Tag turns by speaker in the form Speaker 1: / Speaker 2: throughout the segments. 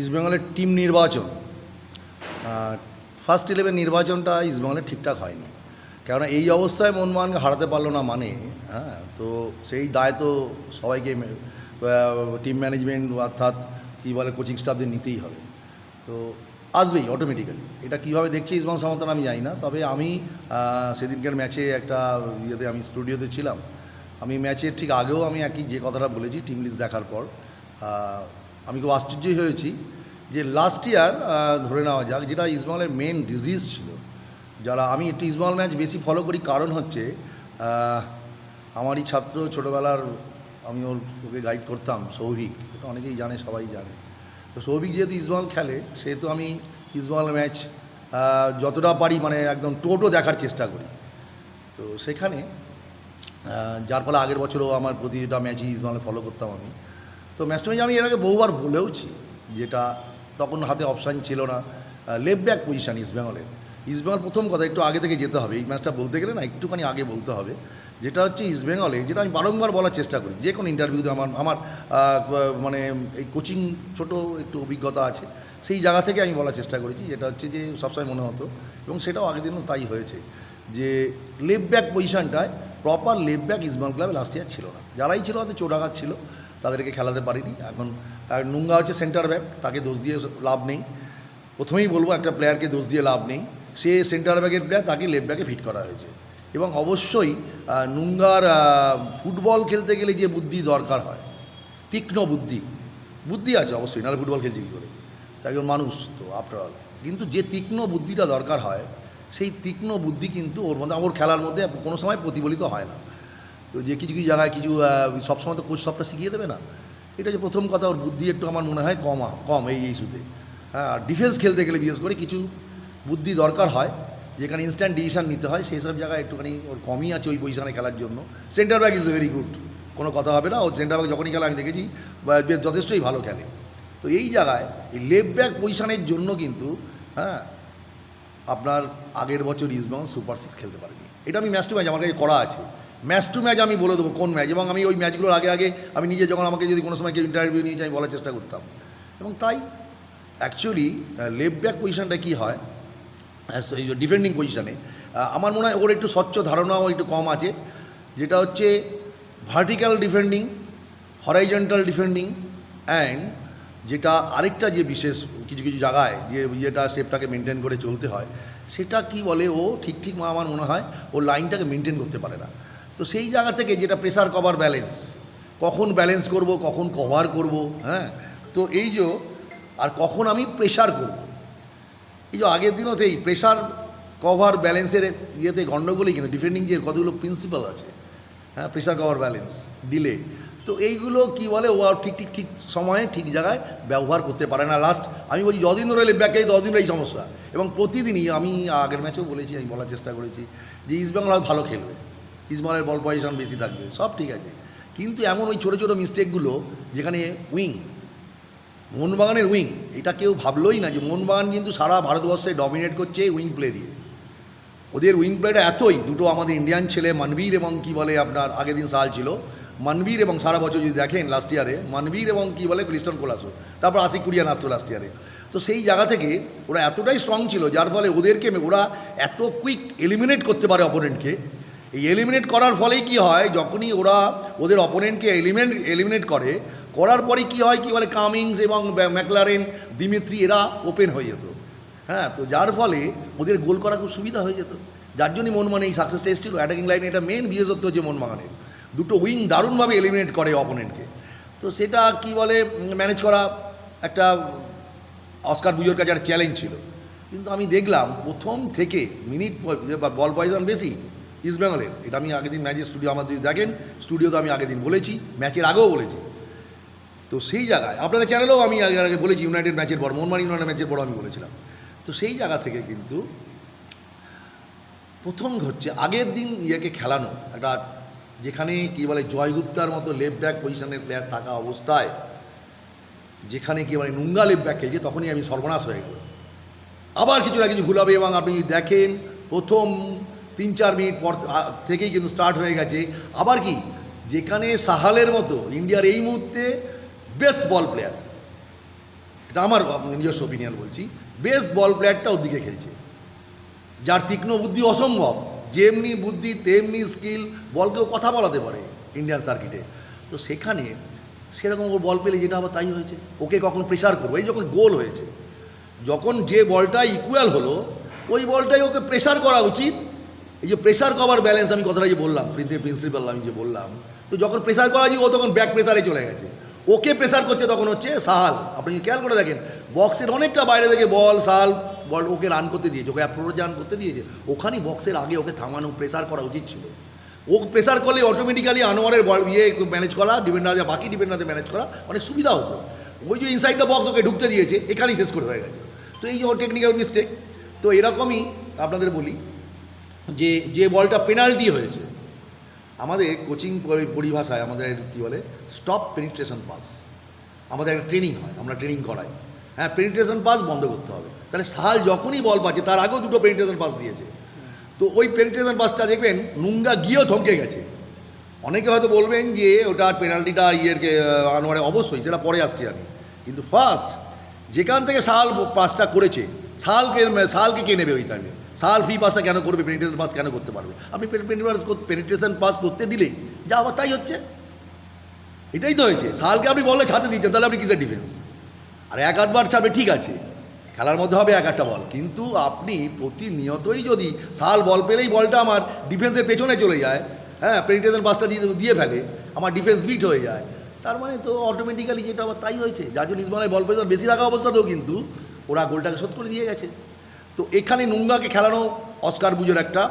Speaker 1: ইস্টবেঙ্গলের টিম নির্বাচন first eleven নির্বাচনটা ইস্টবেঙ্গলের ঠিকঠাক হয়নি। কেননা এই অবস্থায় মোহনবাগানকে হারাতে পারল না মানে হ্যাঁ তো সেই দায় তো সবাইকে টিম ম্যানেজমেন্ট অর্থাৎ কী বলে কোচিং স্টাফদের নিতেই হবে। তো আসবেই অটোমেটিক্যালি এটা কীভাবে দেখছি ইসমাল সামন্তন আমি জানি না, তবে আমি সেদিনকার ম্যাচে একটা ইয়েতে আমি স্টুডিওতে ছিলাম। আমি ম্যাচের ঠিক আগেও আমি একই যে কথাটা বলেছি টিম লিস্ট দেখার পর আমি খুব আশ্চর্যই হয়েছি যে লাস্ট ইয়ার ধরে নেওয়া যাক, যেটা ইসমালের মেন ডিজিজ ছিল, যারা আমি একটু ইসমাল ম্যাচ বেশি ফলো করি, কারণ হচ্ছে আমারই ছাত্র ছোটোবেলার, আমি ওর, ওকে গাইড করতাম, সৌভিক, এটা অনেকেই জানে, সবাই জানে। তো সৌভিক যেহেতু ইসমাল খেলে, সেহেতু আমি ইসমাল ম্যাচ যতটা পারি মানে একদম টোটো দেখার চেষ্টা করি। তো সেখানে যার ফলে আগের বছরও আমার প্রতিটা ম্যাচই ইসমালে ফলো করতাম আমি। তো ম্যাচটা ম্যাচ আমি এর আগে বহুবার বলেওছি যেটা তখন হাতে অপশান ছিল না। লেফট ব্যাক পজিশান ইস্টবেঙ্গলের ইস্টবেঙ্গল প্রথম কথা, একটু আগে থেকে যেতে হবে। এই ম্যাচটা বলতে গেলে না, একটুখানি আগে বলতে হবে। যেটা হচ্ছে ইস্টবেঙ্গলে যেটা আমি বারংবার বলার চেষ্টা করি, যে কোনো ইন্টারভিউতে আমার আমার মানে এই কোচিং ছোট একটু অভিজ্ঞতা আছে, সেই জায়গা থেকে আমি বলার চেষ্টা করেছি। যেটা হচ্ছে যে সবসময় মনে হতো, এবং সেটাও আগের দিনও তাই হয়েছে যে লেফট ব্যাক পজিশনটায় প্রপার লেফট ব্যাক ইস্টবেঙ্গল ক্লাবে লাস্ট ইয়ার ছিল না। যারাই ছিল হয়তো চোটাঘাত ছিল তাদেরকে খেলাতে পারিনি। এখন আর নুঙ্গা হচ্ছে সেন্টার ব্যাক তাকে দোষ দিয়ে লাভ নেই। প্রথমেই বলব একটা প্লেয়ারকে দোষ দিয়ে লাভ নেই। সে সেন্টার ব্যাকের প্লেয়ার তাকে লেফট ব্যাকে ফিট করা হয়েছে। এবং অবশ্যই নুঙ্গার ফুটবল খেলতে গেলে যে বুদ্ধি দরকার হয়, তীক্ষ্ণ বুদ্ধি বুদ্ধি আছে অবশ্যই, নাহলে ফুটবল খেলছে কী করে? একজন মানুষ তো আফটার অল কিন্তু যে তীক্ষ্ণ বুদ্ধিটা দরকার হয়, সেই তীক্ষ্ণ বুদ্ধি কিন্তু ওর মধ্যে ওর খেলার মধ্যে কোনো সময় প্রতিফলিত হয় না। তো যে কিছু কিছু জায়গায় কিছু সবসময় তো কোচ সবটা শিখিয়ে দেবে না। এটা যে প্রথম কথা, ওর বুদ্ধি একটু আমার মনে হয় কম কম এই ইস্যুতে। হ্যাঁ ডিফেন্স খেলতে গেলে বিশেষ করে কিছু বুদ্ধি দরকার হয়, যেখানে ইনস্ট্যান্ট ডিসিশন নিতে হয়, সেই সব জায়গায় একটুখানি ওর কমই আছে ওই পজিশনে খেলার জন্য। Centre back is very good কোনো কথা হবে না। ও সেন্টার ব্যাক যখনই খেলা, আমি দেখেছি বেশ যথেষ্টই ভালো খেলে। তো এই জায়গায়, এই লেফট ব্যাক পজিশানের জন্য কিন্তু হ্যাঁ আপনার আগের বছর ইস্টবেঙ্গল সুপার সিক্স খেলতে পারেনি। এটা আমি ম্যাচ টু ম্যাচ আমার কাছে করা আছে। ম্যাচ টু ম্যাচ আমি বলে দেবো কোন ম্যাচ এবং আমি ওই ম্যাচগুলোর আগে আগে আমি নিজে যখন আমাকে যদি কোনো সময় কেউ ইন্টারভিউ নিয়ে আমি বলার চেষ্টা করতাম। এবং তাই অ্যাকচুয়ালি লেফট ব্যাক পজিশনটা কী হয় ডিফেন্ডিং পজিশনে আমার মনে হয় ওর একটু স্বচ্ছ ধারণাও একটু কম আছে। যেটা হচ্ছে vertical defending horizontal defending and যেটা আরেকটা যে বিশেষ কিছু কিছু জায়গায় যে যেটা সেফটাকে মেনটেন করে চলতে হয়, সেটা কি বলে ও ঠিক ঠিক আমার মনে হয় ও লাইনটাকে মেনটেন করতে পারে না। তো সেই জায়গা থেকে যেটা প্রেসার কভার ব্যালেন্স কখন ব্যালেন্স করব, কখন কভার করব হ্যাঁ? তো এই যে, আর কখন আমি প্রেশার করব? এই যে আগের এই প্রেশার কভার ব্যালেন্সের ইয়েতে গণ্ডগোলই কিন্তু ডিফেন্ডিং যে কতগুলো প্রিন্সিপাল আছে হ্যাঁ প্রেশার কভার ব্যালেন্স ডিলে তো এইগুলো কি বলে, ও আর ঠিক ঠিক ঠিক সময়ে ঠিক জায়গায় ব্যবহার করতে পারে না। লাস্ট আমি বলছি যদিন ধরে ব্যাকে ততদিন এই সমস্যা। এবং প্রতিদিনই আমি আগের ম্যাচেও বলেছি, আমি বলার চেষ্টা করেছি যে ইস্টবেঙ্গল ভালো খেলবে। ইস্টবেঙ্গলের বল পজিশন বেশি থাকবে, সব ঠিক আছে। কিন্তু এমন ওই ছোটো ছোটো মিস্টেকগুলো যেখানে উইং মোহনবাগানের উইং এটা কেউ ভাবলোই না যে মোহনবাগান কিন্তু সারা ভারতবর্ষে ডমিনেট করছে উইং প্লে দিয়ে। ওদের উইং প্লেটা এতই, দুটো আমাদের ইন্ডিয়ান ছেলে, মানবীর এবং কি বলে আপনার আগের দিন সাল ছিল, মানবীর এবং সারা বছর যদি দেখেন লাস্ট ইয়ারে মানবীর এবং কি বলে ক্রিস্টন কোলাসো তারপর আশিক কুরিয়ান আসতো লাস্ট ইয়ারে তো সেই জায়গা থেকে ওরা এতটাই স্ট্রং ছিল, যার ফলে ওদেরকে ওরা এত কুইক এলিমিনেট করতে পারে অপোনেন্টকে এই এলিমিনেট করার ফলেই কি হয়? যখনই ওরা ওদের অপোনেন্টকে এলিমিনেট এলিমিনেট করে, করার পরে কি হয়? কি বলে? কামিংস এবং ম্যাকলারেন দিমিত্রি এরা ওপেন হয়ে যেত। হ্যাঁ তো যার ফলে ওদের গোল করা খুব সুবিধা হয়ে যেত। যার জন্যই মনমানে এই সাকসেসটা এসেছিল। অ্যাটাকিং লাইনে এটা মেন বিশেষত্ব হচ্ছে মনমাগানের দুটো উইং দারুণভাবে এলিমিনেট করে অপোনেন্টকে তো সেটা কি বলে? ম্যানেজ করা একটা অস্কার বুজোর কাছে একটা চ্যালেঞ্জ ছিল। কিন্তু আমি দেখলাম প্রথম থেকে মিনিট বা বল পয়জন বেশি ইস্ট বেঙ্গলের। এটা আমি আগের দিন ম্যাচের স্টুডিও আমার যদি দেখেন, স্টুডিওতে আমি আগের দিন বলেছি, ম্যাচের আগেও বলেছি। তো সেই জায়গায়, আপনাদের চ্যানেলেও আমি আগে আগে বলেছি ইউনাইটেড ম্যাচের পর মোহনবাগান ইউনাইটেড ম্যাচের পর আমি বলেছিলাম। তো সেই জায়গা থেকে কিন্তু প্রথম হচ্ছে আগের দিন ইয়েকে খেলানো, একটা যেখানে কি বলে জয়গুপ্তার মতো লেফট ব্যাক পজিশনের প্লেয়ার থাকা অবস্থায়, যেখানে কি মানে নুঙ্গা লেফট ব্যাক খেলছে, তখনই আমি সর্বনাশ হয়ে গেল আবার কিছু না কিছু ভুল হবে এবং আপনি দেখেন, প্রথম তিন চার মিনিট পর থেকেই কিন্তু স্টার্ট হয়ে গেছে। আবার কি? যেখানে সাহালের মতো ইন্ডিয়ার এই মুহূর্তে বেস্ট বল প্লেয়ার এটা আমার নিজস্ব ওপিনিয়ন বলছি। বেস্ট বল প্লেয়ারটা ওর দিকে খেলছে। যার তীক্ষ্ণ বুদ্ধি অসম্ভব, যেমনি বুদ্ধি, তেমনি স্কিল বলকেও কথা বলাতে পারে ইন্ডিয়ান সার্কিটে তো সেখানে সেরকম ওর বল পেলে যেটা আবার তাই হয়েছে। ওকে কখন প্রেশার করব? এই যখন গোল হয়েছে, যখন যে বলটা ইকুয়াল হলো, ওই বলটাই ওকে প্রেশার করা উচিত এই যে প্রেশার কভার ব্যালেন্স আমি কথাটা যে বললাম, প্রিন্সিপাল আমি যে বললাম, তো যখন প্রেশার করা উচিত ও তখন ব্যাক প্রেশারে চলে গেছে। ওকে প্রেশার করছে তখন হচ্ছে সাহাল। আপনি খেয়াল করে দেখেন বক্সের অনেকটা বাইরে থেকে বল সাহাল বল ওকে রান করতে দিয়েছে, ওকে অ্যাপ্রোচ রান করতে দিয়েছে। ওখানেই বক্সের আগে ওকে থামানো প্রেশার করা উচিত ছিল। ও প্রেশার করলে অটোমেটিক্যালি আনোয়ারের বল ইয়ে ম্যানেজ করা ডিফেন্ডার বাকি ডিফেন্ডারদের ম্যানেজ করা অনেক সুবিধা হতো। ওই যে ইনসাইড দ্য বক্স ওকে ঢুকতে দিয়েছে, এখানেই শেষ করে হয়ে গেছে। তো এই যে টেকনিক্যাল মিস্টেক তো এরকমই আপনাদের বলি যে যে বলটা পেনাল্টি হয়েছে, আমাদের কোচিং পরিভাষায় আমাদের কী বলে স্টপ পেনিট্রেশন পাস আমাদের একটা ট্রেনিং হয়, আমরা ট্রেনিং করাই। হ্যাঁ পেনিট্রেশন পাস বন্ধ করতে হবে। তাহলে সাল যখনই বল পাচ্ছে, তার আগেও দুটো পেনিট্রেশন পাস দিয়েছে। তো ওই পেনিট্রেশন পাসটা দেখবেন, নুঙ্গা গিয়েও থমকে গেছে। অনেকে হয়তো বলবেন যে, ওটা পেনাল্টিটা ইয়েরকে আনোয়ারে অবশ্যই, সেটা পরে আসছি আমি। কিন্তু ফার্স্ট যেখান থেকে সাল পাসটা করেছে সালকে সালকে কে নেবে ওই টাইমে সাল ফ্রি পাসটা কেন করবে পেনিট্রেশন পাস কেন করতে পারবে? আপনি পেনিট্রেশন পাস করতে দিলেই যা আবার তাই হচ্ছে। এটাই তো হয়েছে। সালকে আপনি বললে ছাতে দিচ্ছেন তাহলে আপনি কিসের ডিফেন্স আর এক আধবার ছাড়বে, ঠিক আছে। খেলার মধ্যে হবে এক একটা বল। কিন্তু আপনি প্রতিনিয়তই যদি সাল বল পেলেই বলটা আমার ডিফেন্সের পেছনে চলে যায় হ্যাঁ পেনিটেশন পাসটা দিয়ে দিয়ে ফেলে, আমার ডিফেন্স বিট হয়ে যায়, তার মানে তো অটোমেটিক্যালি যেটা আবার তাই হয়েছে। যার জন্য ইসমানের বল পেছন বেশি থাকা অবস্থাতেও কিন্তু ওরা গোলটাকে শোধ করে দিয়ে গেছে। তো এখানে নুঙ্গাকে খেলানো অস্কার বুঝোর একটা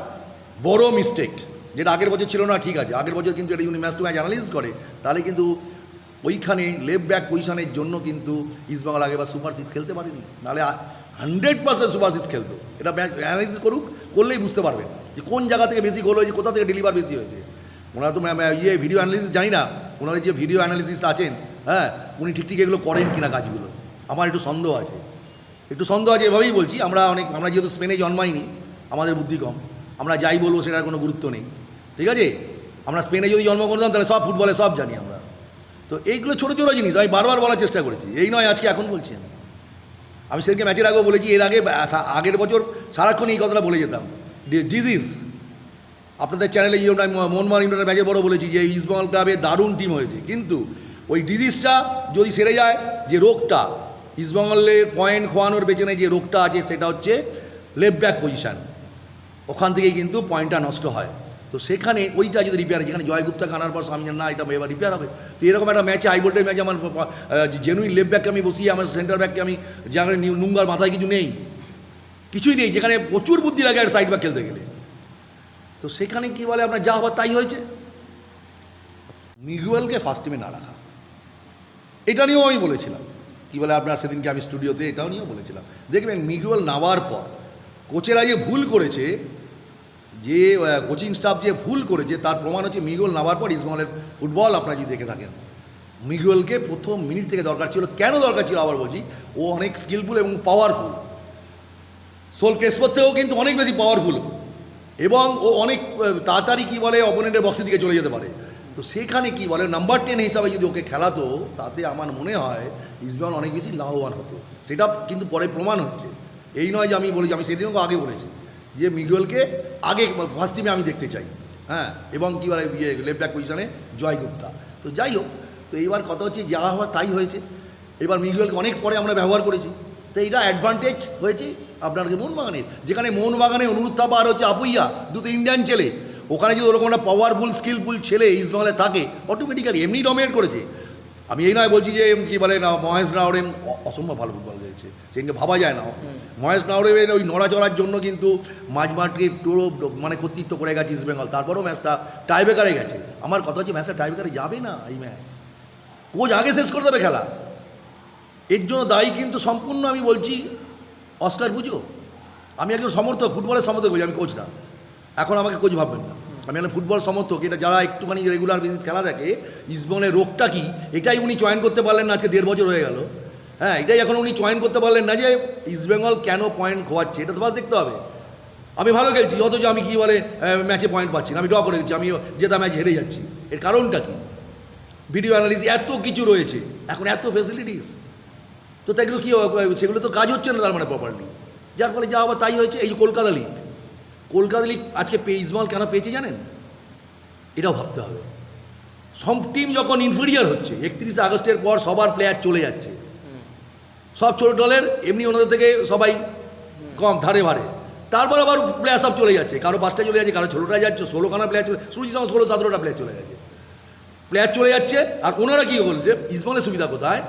Speaker 1: বড় মিস্টেক যেটা আগের বছর ছিল না, ঠিক আছে। আগের বছর কিন্তু এটা যদি ম্যাচ টু ম্যাচ অ্যানালিস করে, তাহলে কিন্তু ওইখানে লেফট ব্যাক পজিশনের জন্য কিন্তু ইস্টবেঙ্গল আগেবার সুপার সিক্স খেলতে পারেনি। নাহলে হান্ড্রেড পার্সেন্ট সুপার সিক্স খেলতো। এটা অ্যানালিসিস করুক, করলেই বুঝতে পারবেন যে কোন জায়গা থেকে বেশি গোল হয়েছে, কোথা থেকে ডেলিভার বেশি হয়েছে। ওনারা তো ইয়ে ভিডিও অ্যানালিসিস জানি না। ওনাদের যে ভিডিও অ্যানালিসিস্ট আছেন হ্যাঁ উনি ঠিক ঠিক এগুলো করেন কিনা কাজগুলো। আমার একটু সন্দেহ আছে। একটু সন্দেহ আছে, এভাবেই বলছি। আমরা অনেক, আমরা যেহেতু স্পেনে জন্মাইনি, আমাদের বুদ্ধি কম। আমরা যাই বলব সেটার কোনো গুরুত্ব নেই। ঠিক আছে? আমরা স্পেনে যদি জন্ম করতাম, তাহলে সব ফুটবলে সব জানি আমরা। তো এইগুলো ছোটো ছোটো জিনিস, আমি বারবার বলার চেষ্টা করেছি। এই নয়, আজকে এখন বলছি আমি। আমি সেদিনকে ম্যাচের আগেও বলেছি, এর আগে আগের বছর সারাক্ষণ এই কথাটা বলে যেতাম। ডিজিজ আপনাদের চ্যানেলে আমি মোহনবাগান ইন্টারনেট ম্যাচের বড় বলেছি যে ইস্টবেঙ্গল ক্লাবে দারুণ টিম হয়েছে। কিন্তু ওই ডিজিজটা যদি সেরে যায়, যে রোগটা ইস্টবেঙ্গলের পয়েন্ট খোয়ানোর পেছনে যে রোগটা আছে, সেটা হচ্ছে লেফট ব্যাক পজিশান। ওখান থেকেই কিন্তু পয়েন্টটা নষ্ট হয়। তো সেখানে ওইটা যদি রিপেয়ার যেখানে জয়গুপ্তা আনার পর আমি না, এটা এবার রিপেয়ার হবে। তো এরকম একটা ম্যাচে হাই ভোল্টেজ ম্যাচে আমার জেনুইন লেফট ব্যাককে আমি বসিয়ে, আমার সেন্টার ব্যাককে আমি, যেখানে নুঙ্গার মাথায় কিছু নেই। কিছুই নেই, যেখানে প্রচুর বুদ্ধি লাগে আর সাইড ব্যাক খেলতে গেলে। তো সেখানে কি বলে আপনার, যা হবার তাই হয়েছে। মিগুয়েলকে ফার্স্ট টিমে না রাখা। এটা নিয়েও আমি বলেছিলাম। কি বলে আপনার সেদিনকে আমি স্টুডিওতে এটাও নিয়েও বলেছিলাম। দেখবেন মিগুয়েল নামার পর কোচেরা যে ভুল করেছে, যে কোচিং স্টাফ যে ভুল করেছে, তার প্রমাণ হচ্ছে মিগুয়েল নামার পর ইসমাইলের ফুটবল আপনারা যদি দেখে থাকেন। মিগুয়েলকে প্রথম মিনিট থেকে দরকার ছিল, কেন দরকার ছিল আবার বলছি, ও অনেক স্কিলফুল এবং পাওয়ারফুল সোল ক্রেসপোর থেকেও কিন্তু অনেক বেশি পাওয়ারফুল এবং ও অনেক তাড়াতাড়ি কী বলে অপোনেন্টের বক্সের দিকে চলে যেতে পারে। তো সেখানে কি বলে নাম্বার টেন হিসাবে যদি ওকে খেলাতো, তাতে আমার মনে হয় ইসবেঙ্গল অনেক বেশি লাভবান হতো। সেটা কিন্তু পরে প্রমাণ হয়েছে। এই নয় যে আমি বলেছি, আমি সেদিনও আগে বলেছি যে মিগুয়েলকে আগে ফার্স্ট টিমে আমি দেখতে চাই। হ্যাঁ এবং কী বলে ইয়ে লেফট ব্যাক পজিশনে জয় গুপ্তা তো যাই হোক, তো এইবার কথা হচ্ছে যা হওয়ার তাই হয়েছে। এবার মিগুয়েলকে অনেক পরে আমরা ব্যবহার করেছি। তো এইটা অ্যাডভান্টেজ হয়েছে আপনার মোহনবাগানের যেখানে মোহনবাগানে অনুরোধ থাপা আর হচ্ছে আপুইয়া, দুটো ইন্ডিয়ান ছেলে। ওখানে যদি ওরকম একটা পাওয়ারফুল স্কিলফুল ছেলে ইস্টবেঙ্গলে থাকে অটোমেটিক্যালি এমনি ডমিনেট করেছে। আমি এই নয় বলছি যে কী বলে না মহেশ নাওরেম অসম্ভব ভালো ফুটবল খেলছে সেদিনকে ভাবা যায় না। মহেশ নাওরেমের ওই নড়াচড়ার জন্য কিন্তু মাঝমাঠকে পুরো মানে কর্তৃত্ব করে গেছে ইস্টবেঙ্গল তারপরেও ম্যাচটা টাইব্রেকারে গেছে। আমার কথা হচ্ছে ম্যাচটা টাইব্রেকারে যাবে না এই ম্যাচ কোচ আগে শেষ করে দেবে খেলা। এর জন্য দায়ী কিন্তু সম্পূর্ণ আমি বলছি অস্কার বুঝো। আমি একজন সমর্থক ফুটবলের সমর্থক বলছি আমি কোচ না। এখন আমাকে কোচ ভাববেন না। আমি একটা ফুটবল সমর্থক, এটা যারা একটুখানি রেগুলার বিজনেস খেলা দেখে ইসবনের রোগটা কি? এটাই উনি চয়ন করতে পারলেন না, আজকে দেড় বছর হয়ে গেল। হ্যাঁ এটাই এখন উনি চয়ন করতে পারলেন না যে ইস্টবেঙ্গল কেন পয়েন্ট খোয়াচ্ছে, এটা তো বাস দেখতে হবে। আমি ভালো খেলছি, অথচ আমি কি বলে ম্যাচে পয়েন্ট পাচ্ছি না, আমি ড্র করে দিচ্ছি, আমি জেতা ম্যাচ হেরে যাচ্ছি। এর কারণটা কি? ভিডিও অ্যানালিস এত কিছু রয়েছে, এখন এত ফেসিলিটিস তো তাইগুলো কী? সেগুলো তো কাজ হচ্ছে না তার মানে প্রপারলি যার ফলে যা আবার তাই হয়েছে, এই যে কলকাতা লিগ কলকাতা লিগ আজকে পে ইসমাল কেন পেয়েছে জানেন? এটাও ভাবতে হবে। সব টিম যখন ইনফিরিয়ার হচ্ছে, একত্রিশে আগস্টের পর সবার প্লেয়ার চলে যাচ্ছে। সব ছোটো দলের, এমনি ওনাদের থেকে সবাই কম, ধারে ভারে। তারপর আবার প্লেয়ার সব চলে যাচ্ছে। কারও পাঁচটা চলে যাচ্ছে, কারও ষোলোটা যাচ্ছে, ষোলোখানা প্লেয়ার চলে সুরজিৎ ষোলো, সতেরোটা প্লেয়ার চলে যাচ্ছে প্লেয়ার চলে যাচ্ছে, আর ওনারা কী বলছে? ইসমালের সুবিধা কোথায়?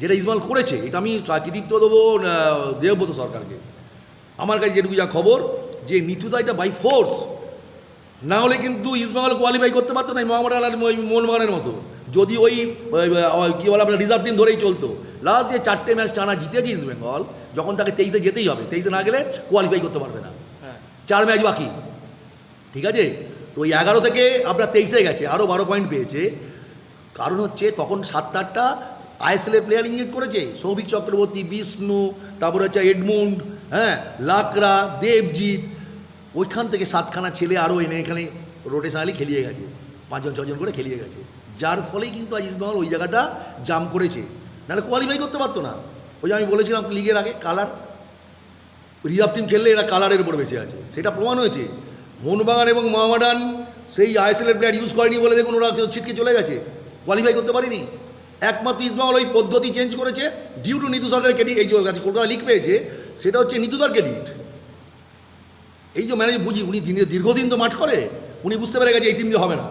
Speaker 1: যেটা ইসমাল করেছে, এটা আমি কৃতিত্ব দেবো দেবব্রত সরকারকে। আমার কাছে যেটুকু যা খবর যে নিতুদা এটা বাই ফোর্স না হলে কিন্তু ইসমাইল কোয়ালিফাই করতে পারতো না মোহাম্মদ আলার মোহনবাগানের মতো। যদি ওই কী বলে আপনার রিজার্ভ টিম ধরেই চলতো। লাস্ট যে চারটে ম্যাচ টানা জিতেছে ইস্ট বেঙ্গল যখন তাকে তেইশে যেতেই হবে তেইশে না গেলে কোয়ালিফাই করতে পারবে না।
Speaker 2: হ্যাঁ।
Speaker 1: চার ম্যাচ বাকি। ঠিক আছে? তো ওই এগারো থেকে আপনার তেইশে গেছে আরও বারো পয়েন্ট পেয়েছে। কারণ হচ্ছে তখন সাত আটটা আইএসএলের প্লেয়ার ইঞ্জেক্ট করেছে। সৌভিক চক্রবর্তী বিষ্ণু তারপরে হচ্ছে এডমুন্ড হ্যাঁ লাকরা দেবজিৎ, ওইখান থেকে সাতখানা ছেলে আরও এনে এখানে রোটেশনালি খেলিয়ে গেছে। পাঁচজন ছজন করে খেলিয়ে গেছে। যার ফলেই কিন্তু আজ ইস্টবেঙ্গল ওই জায়গাটা জাম করেছে। নাহলে কোয়ালিফাই করতে পারতো না। ওই যে আমি বলেছিলাম লিগের আগে কালার রিজার্ভ টিম খেললে এরা কালারের উপর বেঁচে আছে। সেটা প্রমাণ হয়েছে। মোহনবাগান এবং মোহামেডান সেই আইএসএলের প্লেয়ার ইউজ করেনি বলে দেখুন ওরা ছিটকে চলে গেছে। কোয়ালিফাই করতে পারেনি। একমাত্র ইসমাল ওই পদ্ধতি চেঞ্জ করেছে। ডিউ টু নিতু সরকারের ক্রেডিট এই কাছে কলকাতা লিগ পেয়েছে সেটা হচ্ছে নিতুদার ক্রেডিট এই যে ম্যানেজার বুঝি উনি দিনে দীর্ঘদিন তো মাঠ করে উনি বুঝতে পেরে গেছে এই টিম দিয়ে হবে না।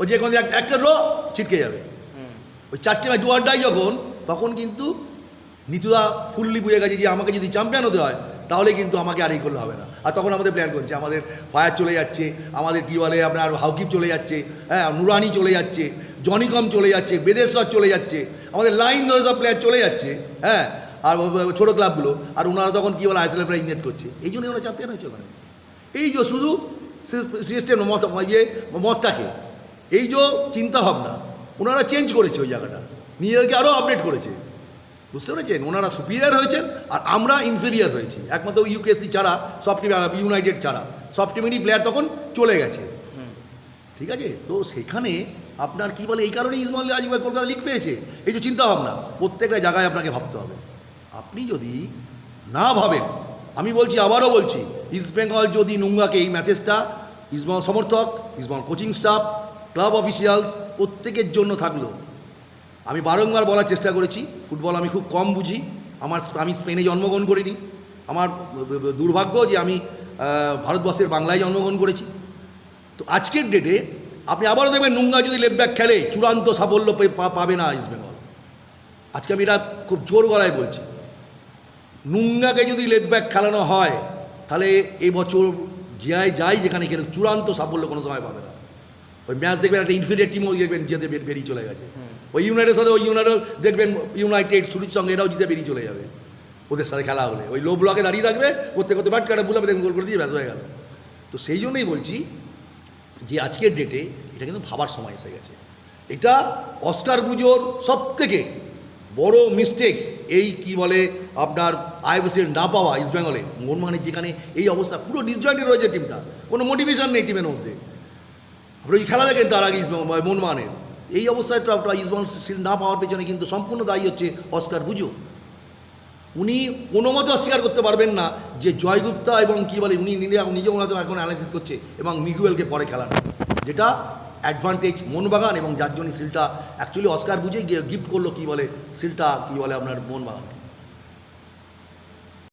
Speaker 1: ও যে কোনো এক- একটা ড্র ছিটকে যাবে। ওই চারটে ম্যাচ ডু আড্ডাই যখন তখন কিন্তু নিতুদা ফুললি বুঝে গেছে যে আমাকে যদি চ্যাম্পিয়ন হতে হয় তাহলে কিন্তু আমাকে আর এই করলে হবে না। আর তখন আমাদের প্ল্যান করছে আমাদের ফায়ার চলে যাচ্ছে আমাদের কী বলে আপনার হাউকিপ চলে যাচ্ছে হ্যাঁ নুরানি চলে যাচ্ছে জনিকম চলে যাচ্ছে বেদেশ্বর চলে যাচ্ছে আমাদের লাইন ধরে সব প্লেয়ার চলে যাচ্ছে হ্যাঁ আর ছোটো ক্লাবগুলো আর ওনারা তখন কী বলে আইসিএল প্লেয়ার ইনজেক্ট করছে। এই জন্যই ওরা চ্যাম্পিয়ন হয়েছে ওখানে। এই যে শুধু সিস্টেম মত ইয়ে মতটাকে এই যে চিন্তাভাবনা ওনারা চেঞ্জ করেছে ওই জায়গাটা। নিজেদেরকে আরও আপডেট করেছে। বুঝতে পেরেছেন? ওনারা সুপিরিয়ার হয়েছেন আর আমরা ইনফেরিয়ার হয়েছি। একমাত্র ইউকেসি ছাড়া সব টিম ইউনাইটেড ছাড়া। সব টিমেরই প্লেয়ার তখন চলে গেছে। ঠিক আছে? তো সেখানে আপনার কি বলে এই কারণেই ইসমাইল আজ কলকাতা লিগ পেয়েছে। এই যে চিন্তাভাবনা প্রত্যেকটা জায়গায় আপনাকে ভাবতে হবে। আপনি যদি না ভাবেন, আমি বলছি, আবারও বলছি ইস্ট বেঙ্গল যদি নুঙ্গাকে এই ম্যাচেসটা ইসমাল সমর্থক ইসমাল কোচিং স্টাফ ক্লাব অফিসিয়ালস প্রত্যেকের জন্য থাকল। আমি বারংবার বলার চেষ্টা করেছি ফুটবল আমি খুব কম বুঝি, আমার আমি স্পেনে জন্মগ্রহণ করিনি। আমার দুর্ভাগ্য যে আমি ভারতবর্ষের বাংলায় জন্মগ্রহণ করেছি। তো আজকের ডেটে আপনি আবারও দেখবেন নুঙ্গা যদি লেফট খেলে, চূড়ান্ত সাফল্য পাবে না ইস্টবেঙ্গল আজকে আমি এটা খুব জোর গলায় বলছি। নুঙ্গাকে যদি লেফট ব্যাক খেলানো হয় তাহলে এবছর বছর যাই যাই যেখানে খেলে চূড়ান্ত সাফল্য কোনো সময় পাবে না। ওই ম্যাচ দেখবেন একটা ইনফিরিয়ার টিমও দেখবেন যেতে বেরিয়ে চলে গেছে। ওই ইউনাইটের সাথে ওই ইউনাইটেড দেখবেন ইউনাইটেড সুরির সঙ্গে এরাও জিতে বেরিয়ে চলে যাবে। ওদের সাথে খেলা হলে। ওই লো ব্লকে দাঁড়িয়ে থাকবে করতে করতে ব্যাট কাটা বুলাবে দেখবেন গোল করে দিয়ে ব্যাস হয়ে গেল। তো সেই জন্যই বলছি যে আজকের ডেটে এটা কিন্তু ভাবার সময় এসে গেছে। এটা অস্কার পুজোর সব থেকে বড় মিস্টেক্স এই কি বলে, আপনার আইবিসির না পাওয়া ইস্টবেঙ্গলে মোহনবাগানের যেখানে এই অবস্থা, পুরো ডিসজয়েন্টেড রয়েছে টিমটা কোনো মোটিভেশন নেই টিমের মধ্যে। আপনারা এই খেলা দেখেন তার আগে ইস্টবেঙ্গল মোহনবাগানের এই অবস্থায় তো আপনার ইস্টবেঙ্গল সিল না পাওয়ার পেছনে কিন্তু সম্পূর্ণ দায়ী হচ্ছে অস্কার পুজো উনি কোনো মতে অস্বীকার করতে পারবেন না যে জয়গুপ্তা এবং কী বলে, উনি নিজে নিজে মনে হয় এখন অ্যানালাইসিস করছে এবং মিগুয়েলকে পরে খেলানো। যেটা অ্যাডভান্টেজ মোহনবাগান এবং যার জন্য সিলটা অ্যাকচুয়ালি অস্কার বুঝেই গিফট করল, কী বলে? সিলটা কী বলে আপনার মোহনবাগানকে